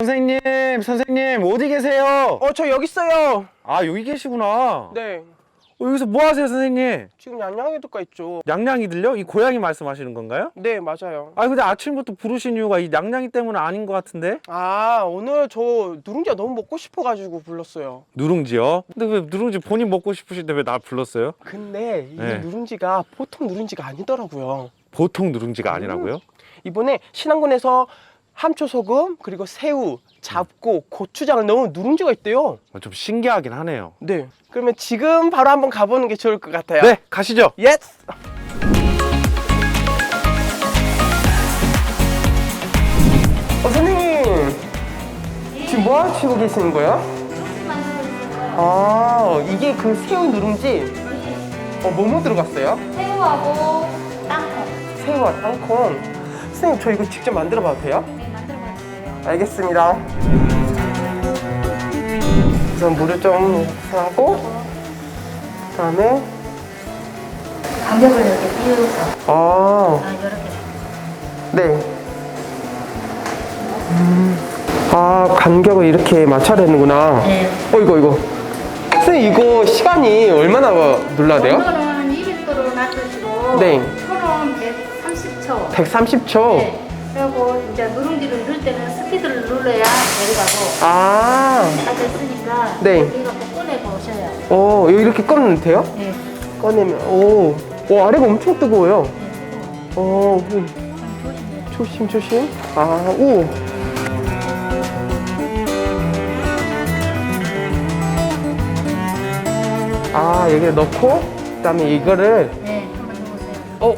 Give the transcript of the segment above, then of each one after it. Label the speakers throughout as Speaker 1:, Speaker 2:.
Speaker 1: 선생님, 선생님, 어디 계세요?
Speaker 2: 어, 저 여기 있어요.
Speaker 1: 아, 여기 계시구나.
Speaker 2: 네.
Speaker 1: 어, 여기서 뭐 하세요, 선생님?
Speaker 2: 지금 양양에도가 있죠.
Speaker 1: 냥냥이들요? 이 고양이 말씀하시는 건가요?
Speaker 2: 네, 맞아요.
Speaker 1: 아, 근데 아침부터 부르신 이유가 이 냥냥이 때문 아닌 것 같은데?
Speaker 2: 아, 오늘 저 누룽지가 너무 먹고 싶어가지고 불렀어요.
Speaker 1: 누룽지요? 근데 왜 누룽지 본인 먹고 싶으신데 왜 나 불렀어요?
Speaker 2: 근데 이
Speaker 1: 네.
Speaker 2: 누룽지가 보통 누룽지가 아니더라고요.
Speaker 1: 보통 누룽지가 아니라고요?
Speaker 2: 이번에 신안군에서 함초소금 그리고 새우, 잡고 고추장을 넣은 누룽지가 있대요.
Speaker 1: 아, 좀 신기하긴 하네요.
Speaker 2: 네. 그러면 지금 바로 한번 가보는 게 좋을 것 같아요.
Speaker 1: 네, 가시죠.
Speaker 2: 예스. 어, 선생님. 지금 뭐 하시고 계시는 거예요? 아, 이게 그 새우 누룽지? 어, 뭐뭐 들어갔어요?
Speaker 3: 새우하고 땅콩
Speaker 2: 새우와 땅콩. 선생님, 저 이거 직접 만들어 봐도 돼요? 알겠습니다. 우선 물을 좀 하고, 그 다음에,
Speaker 3: 간격을 이렇게 띄워서
Speaker 2: 아,
Speaker 3: 아, 이렇게
Speaker 2: 네. 음, 아, 간격을 이렇게 맞춰야 되는구나.
Speaker 3: 네.
Speaker 2: 어, 이거, 이거. 선생님, 이거 시간이 얼마나 눌러야 돼요?
Speaker 3: 온도는 200도로 놔두시고
Speaker 2: 네.
Speaker 3: 손은 130초
Speaker 2: 130초.
Speaker 3: 네. 이제 누룽지를 넣을 때는 스피드를 눌러야 내려가고
Speaker 2: 아,
Speaker 3: 다 됐으니까
Speaker 2: 네.
Speaker 3: 여기가 꼭 꺼내 보셔요.
Speaker 2: 어, 여기 이렇게 꺼내면 돼요?
Speaker 3: 네.
Speaker 2: 꺼내면, 오. 오, 아래가 엄청 뜨거워요.
Speaker 3: 네.
Speaker 2: 어, 음.
Speaker 3: 좀 조심해요.
Speaker 2: 조심, 조심. 아, 오. 아, 여기에 넣고, 그 다음에 이거를,
Speaker 3: 네, 한번 넣으세요.
Speaker 2: 어,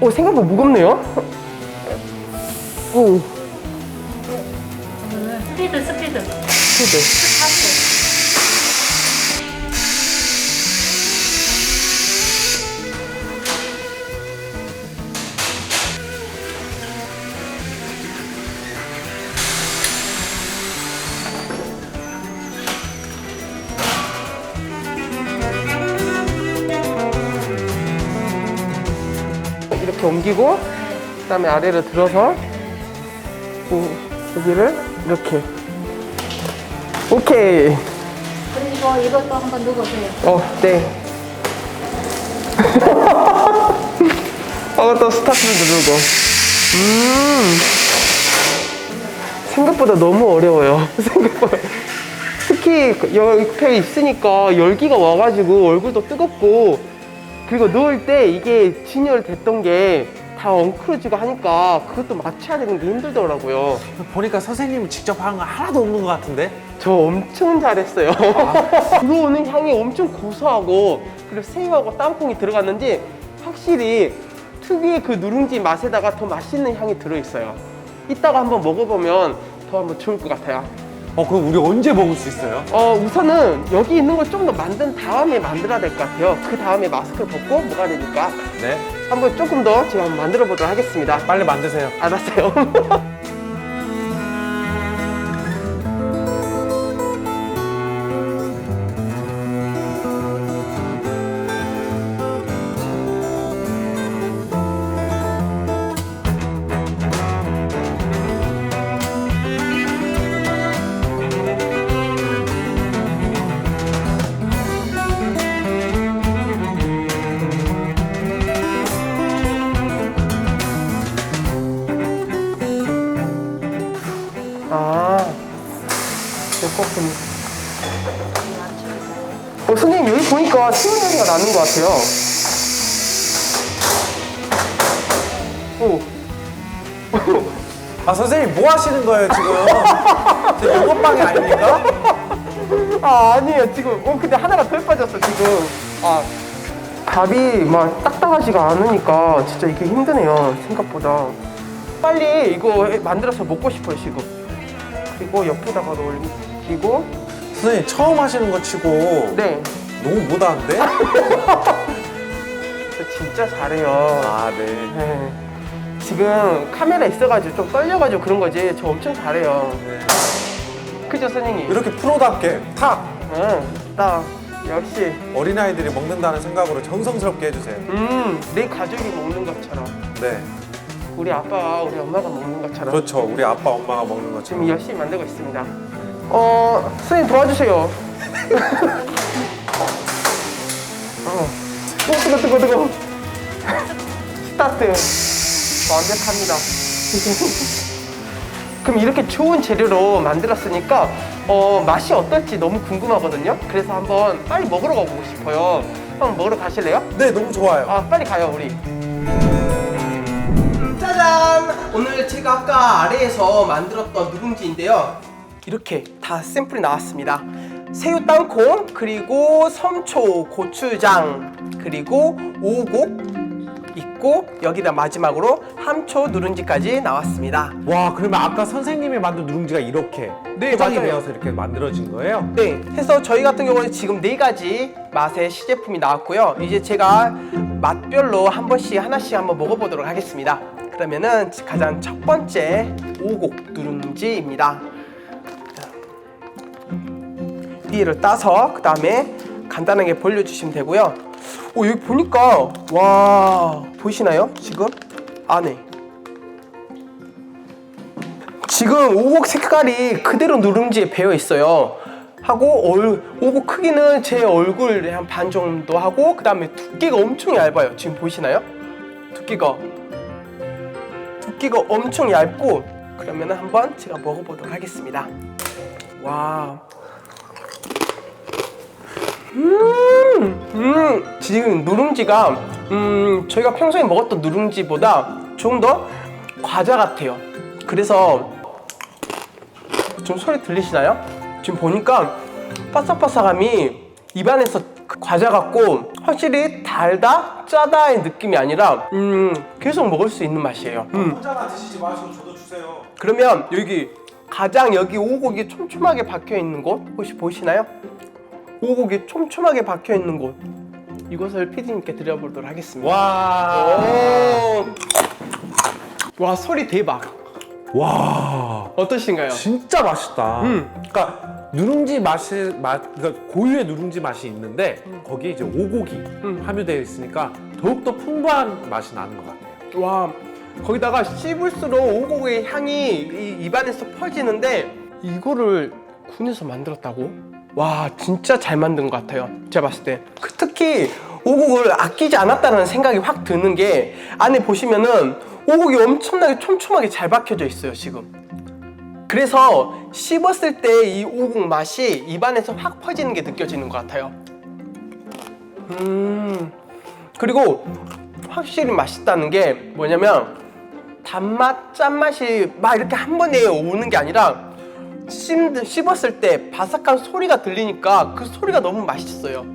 Speaker 2: 어, 생각보다 무겁네요? 오,
Speaker 3: 스피드 스피드
Speaker 2: 스피드.
Speaker 3: 스타트.
Speaker 2: 이렇게 옮기고, 그 다음에 아래로 들어서, 오, 여기를 이렇게. 오케이.
Speaker 3: 그리고 이것도 한번 넣어보세요.
Speaker 2: 어, 네. 어, 또 스타트를 누르고. 음. 생각보다 너무 어려워요. 생각보다. 특히 그 옆에 있으니까 열기가 와가지고 얼굴도 뜨겁고, 그리고 누울 때 이게 진열 됐던 게 다 엉클어지고 하니까 그것도 맞춰야 되는 게 힘들더라고요.
Speaker 1: 보니까 선생님이 직접 한 거 하나도 없는 것 같은데?
Speaker 2: 저 엄청 잘했어요. 들어오는 향이 엄청 고소하고 그리고 새우하고 땅콩이 들어갔는지 확실히 특유의 그 누룽지 맛에다가 더 맛있는 향이 들어있어요. 이따가 한번 먹어보면 더 한번 좋을 것 같아요.
Speaker 1: 어, 그럼 우리 언제 먹을 수 있어요?
Speaker 2: 어, 우선은 여기 있는 걸 좀 더 만든 다음에 만들어야 될 것 같아요. 그 다음에 마스크를 벗고 먹어야 되니까
Speaker 1: 네.
Speaker 2: 한번 조금 더 제가 한번 만들어 보도록 하겠습니다.
Speaker 1: 빨리 만드세요.
Speaker 2: 알았어요. 아, 조금. 어, 선생님, 여기 보니까 새우 향이가 나는 것 같아요. 오.
Speaker 1: 아, 선생님 뭐 하시는 거예요, 지금? 지금 영업방이 아닙니까?
Speaker 2: 아, 아니에요. 지금. 어, 근데 하나가 덜 빠졌어, 지금. 아, 밥이 막 딱딱하지가 않으니까 진짜 이게 힘드네요. 생각보다. 빨리 이거 해- 만들어서 먹고 싶어요, 지금. 그리고 옆에다가 올리고.
Speaker 1: 선생님 처음 하시는 거 치고
Speaker 2: 네.
Speaker 1: 너무 못하는데?
Speaker 2: 저 진짜 잘해요.
Speaker 1: 아, 네.
Speaker 2: 네. 지금 카메라 있어가지고 좀 떨려가지고 그런 거지. 저 엄청 잘해요.
Speaker 1: 네.
Speaker 2: 그죠, 선생님?
Speaker 1: 이렇게 프로답게 탁
Speaker 2: 응, 딱. 역시.
Speaker 1: 어린아이들이 먹는다는 생각으로 정성스럽게 해주세요.
Speaker 2: 음, 내 가족이 먹는 것처럼.
Speaker 1: 네.
Speaker 2: 우리 아빠가 우리 엄마가 먹는 것처럼
Speaker 1: 그렇죠. 우리 아빠 엄마가 먹는 것처럼.
Speaker 2: 지금 열심히 만들고 있습니다. 어, 선생님 도와주세요. 어, 오, 뜨거, 뜨거, 뜨거. 스타트. 완벽합니다. 그럼 이렇게 좋은 재료로 만들었으니까 어, 맛이 어떨지 너무 궁금하거든요. 그래서 한번 빨리 먹으러 가보고 싶어요. 한번 먹으러 가실래요?
Speaker 1: 네, 너무 좋아요.
Speaker 2: 아 빨리 가요 우리 아까 아래에서 만들었던 누룽지인데요 이렇게 다 샘플이 나왔습니다 새우 땅콩 그리고 섬초 고추장 그리고 오곡 있고 여기다 마지막으로 함초 누룽지까지 나왔습니다
Speaker 1: 와, 그러면 아까 선생님이 만든 누룽지가 이렇게
Speaker 2: 네,
Speaker 1: 포장이
Speaker 2: 맞아요.
Speaker 1: 되어서 이렇게 만들어진 거예요?
Speaker 2: 네, 해서 저희 같은 경우는 지금 네 가지 맛의 시제품이 나왔고요. 이제 제가 맛별로 한 번씩 하나씩 한번 먹어보도록 하겠습니다. 그러면은 가장 첫 번째 오곡 누룽지입니다. 띠를 따서 그 다음에 간단하게 벌려주시면 되고요. 오 여기 보니까 와 보이시나요? 지금 안에 지금 오곡 색깔이 그대로 누룽지에 배어 있어요. 하고 얼, 오곡 크기는 제 얼굴 한반 정도 하고 그 다음에 두께가 엄청 얇아요. 지금 보이시나요? 두께가 두께가 엄청 얇고 그러면 한번 제가 먹어보도록 하겠습니다. 와. 음, 음, 지금 누룽지가 음, 저희가 평소에 먹었던 누룽지보다 좀 더 과자 같아요. 그래서 좀 소리 들리시나요? 지금 보니까 바삭바삭함이 입안에서 그 과자 같고 확실히 달다 짜다의 느낌이 아니라 음 계속 먹을 수 있는 맛이에요. 음.
Speaker 1: 혼자만 드시지 마시고 저도 주세요.
Speaker 2: 그러면 여기 가장 여기 오곡이 촘촘하게 박혀 있는 곳 혹시 보이시나요? 오곡이 촘촘하게 박혀 있는 곳 이곳을 피디님께 드려보도록 하겠습니다.
Speaker 1: 와.
Speaker 2: 오. 와 소리 대박.
Speaker 1: 와.
Speaker 2: 어떠신가요?
Speaker 1: 진짜 맛있다.
Speaker 2: 음.
Speaker 1: 그러니까 누룽지 맛이 맛 그러니까 고유의 누룽지 맛이 있는데 거기에 이제 오곡이
Speaker 2: 음.
Speaker 1: 함유되어 있으니까 더욱 더 풍부한 맛이 나는 것 같아요.
Speaker 2: 와 거기다가 씹을수록 오곡의 향이 이 입안에서 퍼지는데 이거를 군에서 만들었다고? 와 진짜 잘 만든 것 같아요 제가 봤을 때 그 특히 오곡을 아끼지 않았다는 생각이 확 드는 게 안에 보시면은 오곡이 엄청나게 촘촘하게 잘 박혀져 있어요 지금 그래서 씹었을 때 이 오곡 맛이 입안에서 확 퍼지는 게 느껴지는 것 같아요 음 그리고 확실히 맛있다는 게 뭐냐면 단맛, 짠맛이 막 이렇게 한 번에 오는 게 아니라 씹, 씹었을 때 바삭한 소리가 들리니까 그 소리가 너무 맛있어요.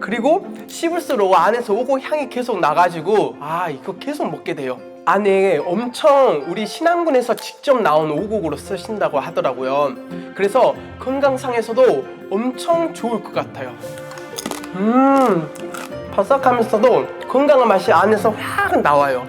Speaker 2: 그리고 씹을수록 안에서 오고 향이 계속 나가지고 아 이거 계속 먹게 돼요. 안에 엄청 우리 신안군에서 직접 나온 오곡으로 쓰신다고 하더라고요. 그래서 건강상에서도 엄청 좋을 것 같아요. 음 바삭하면서도 건강한 맛이 안에서 확 나와요.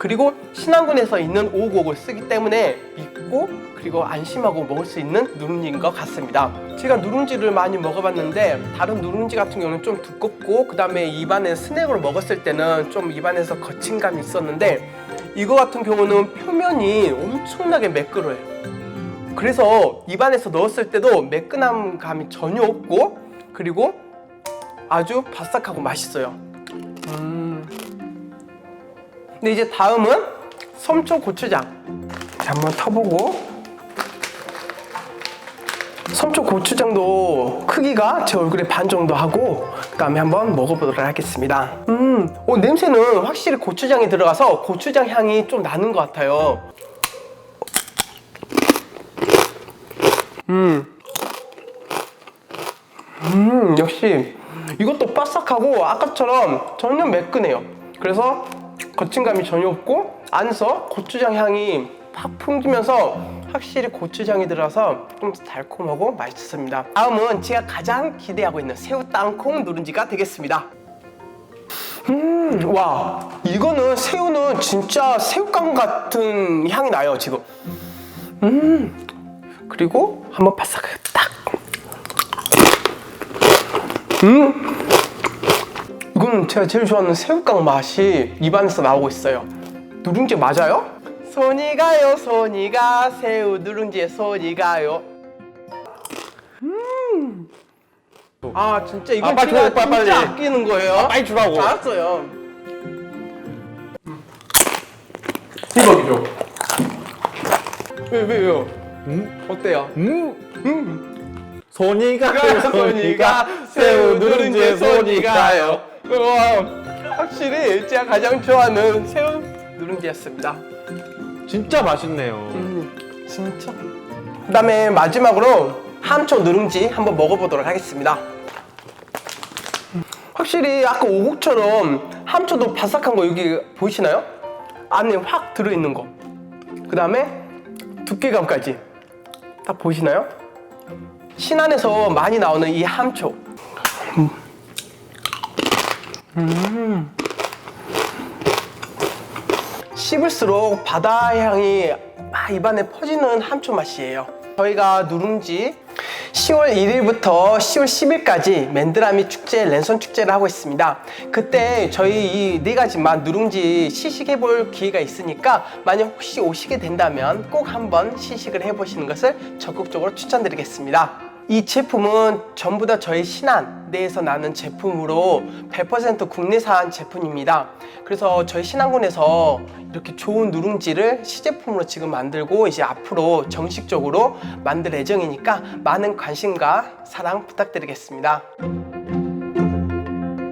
Speaker 2: 그리고 신안군에서 있는 오곡을 쓰기 때문에 믿고 그리고 안심하고 먹을 수 있는 누룽지인 것 같습니다. 제가 누룽지를 많이 먹어봤는데 다른 누룽지 같은 경우는 좀 두껍고 그 다음에 입안에 스낵으로 먹었을 때는 좀 입안에서 거친 감이 있었는데 이거 같은 경우는 표면이 엄청나게 매끄러요. 그래서 입안에서 넣었을 때도 매끈함 감이 전혀 없고 그리고 아주 바삭하고 맛있어요. 음. 근데 이제 다음은 섬초 고추장. 자, 한번 터보고. 섬초 고추장도 크기가 제 얼굴의 반 정도 하고 그 다음에 한번 먹어보도록 하겠습니다. 음, 오, 냄새는 확실히 고추장이 들어가서 고추장 향이 좀 나는 것 같아요. 음, 음, 역시 이것도 바삭하고 아까처럼 전혀 매끈해요. 그래서 거침감이 전혀 없고 안에서 고추장 향이 팍 풍기면서 확실히 고추장이 들어서 좀 달콤하고 맛있습니다. 다음은 제가 가장 기대하고 있는 새우 땅콩 누룽지가 되겠습니다. 음, 와, 이거는 새우는 진짜 새우깡 같은 향이 나요, 지금. 음, 그리고 한번 바삭하게 딱. 음, 이거는 제가 제일 좋아하는 새우깡 맛이 입안에서 나오고 있어요. 누룽지 맞아요? 손이 가요 손이 가 새우 누룽지에 손이 가요 음아 진짜 이건
Speaker 1: 아, 빨리
Speaker 2: 제가
Speaker 1: 줘, 빨리,
Speaker 2: 진짜
Speaker 1: 빨리.
Speaker 2: 아끼는 거예요
Speaker 1: 빨리 주라고.
Speaker 2: 알았어요
Speaker 1: 대박이죠.
Speaker 2: 왜 왜요?
Speaker 1: 음?
Speaker 2: 어때요?
Speaker 1: 음. 손이가
Speaker 2: 손이가 새우 누룽지에 손이 가요 우와, 확실히 제가 가장 좋아하는 새우 누룽지였습니다
Speaker 1: 진짜 맛있네요.
Speaker 2: 음, 진짜. 그다음에 마지막으로 함초 누룽지 한번 먹어보도록 하겠습니다. 확실히 아까 오곡처럼 함초도 바삭한 거 여기 보이시나요? 안에 확 들어있는 거. 그 다음에 두께감까지 딱 보이시나요? 신안에서 많이 나오는 이 함초. 씹을수록 바다 향이 막 입안에 퍼지는 함초 맛이에요. 저희가 누룽지 10월 1일부터 10월 10일까지 맨드라미 축제 랜선 축제를 하고 있습니다. 그때 저희 이 네 가지 맛 누룽지 시식해 볼 기회가 있으니까 만약 혹시 오시게 된다면 꼭 한번 시식을 해 보시는 것을 적극적으로 추천드리겠습니다. 이 제품은 전부 다 저희 신안 내에서 나는 제품으로 100% 국내산 제품입니다. 그래서 저희 신안군에서 이렇게 좋은 누룽지를 시제품으로 지금 만들고 이제 앞으로 정식적으로 만들 예정이니까 많은 관심과 사랑 부탁드리겠습니다.